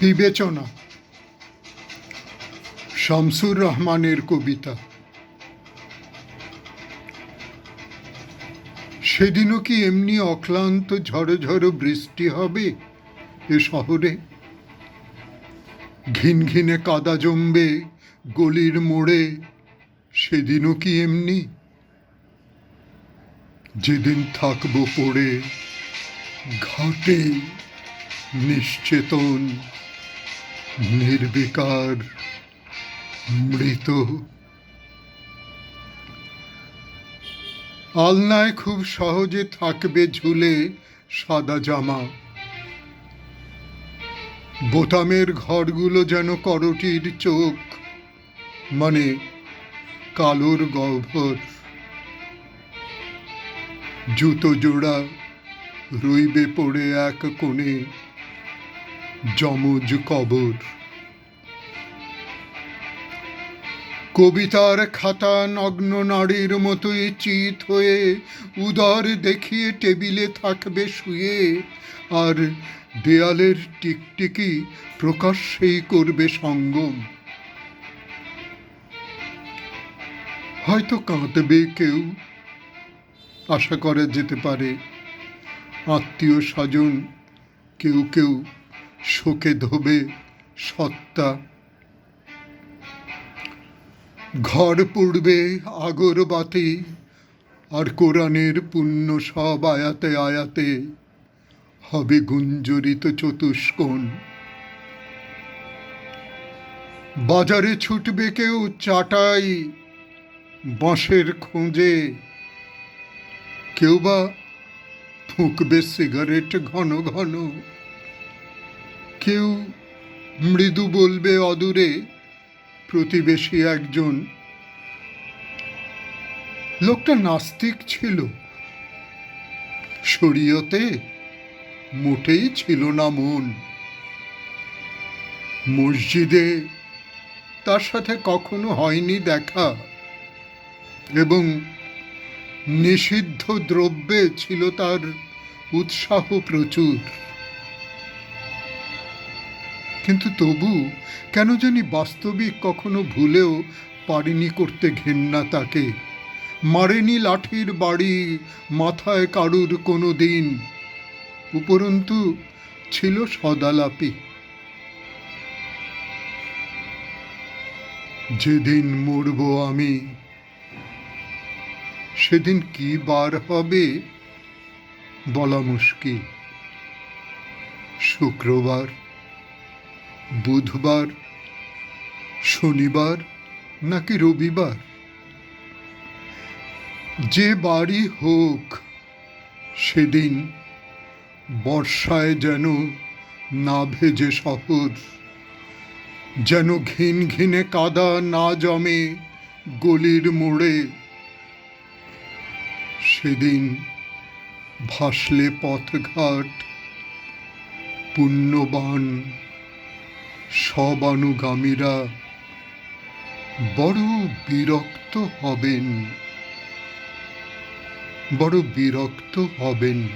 বিবেচনা। শামসুর রহমানের কবিতা। সেদিনও কি এমনি অক্লান্ত ঝড়ো ঝড়ো বৃষ্টি হবে এ শহরে? ঘিন ঘিনে কাদা জমবে গলির মোড়ে, সেদিনও কি এমনি? যেদিন থাকব পড়ে ঘাটে নিশ্চেতন, নির্বিকার, মৃত। আলনায় খুব সহজে থাকবে ঝুলে সাদা জামা। বোতামের ঘরগুলো যেন করটির চোখ মানে কালোর গহ্বর। জুতো জোড়া রইবে পড়ে এক কোণে। যমজ কবর। কবিতার খাতা নগ্ন নারীর মতোই চিত হয়ে উদর দেখিয়ে টেবিলে থাকবে শুয়ে, আর দেয়ালের টিকটিকি প্রকাশ্যেই করবে সঙ্গম। হয়তো কাঁদবে কেউ, আশা করা যেতে পারে। আত্মীয় স্বজন, কেউ কেউ শোকে ধোবে সত্তা। ঘর পড়বে আগরবাতি আর কোরআনের পুণ্য সব আয়াতে আয়াতে হবে গুঞ্জরিত চতুষ্কোণ। বাজারে ছুটবে কেউ চাটাই বাঁশের খোঁজে, কেউ বা ফুঁকবে সিগারেট ঘন ঘন। কেউ মৃদু বলবে অদূরে, প্রতিবেশী একজন। লোকটা নাস্তিক ছিল। শরীয়তে মোটেই ছিল না মন। মসজিদে তার সাথে কখনো হয়নি দেখা। এবং নিষিদ্ধ দ্রব্যে ছিল তার উৎসাহ প্রচুর। কিন্তু তবু কেন জানি বাস্তবিক কখনো ভুলেও পারিনি করতে ঘেন্না তাকে। মারেনি লাঠির বাড়ি, মাথায় কারুর কোনো দিন। উপরন্তু ছিল সদালাপি। যেদিন মরব আমি, সেদিন কি বার হবে বলা মুশকিল। শুক্রবার। বুধবার, শনিবার নাকি রবিবার? যে বাড়ি হোক, সেদিন বর্ষায় যেন না ভেজে শহর, যেন ঘিন ঘিনে কাদা না জমে গলির মোড়ে, সেদিন ভাসলে পথঘাট পুণ্যবান সব অনুগামীরা বড় বিরক্ত হবেন। বড় বিরক্ত হবেন।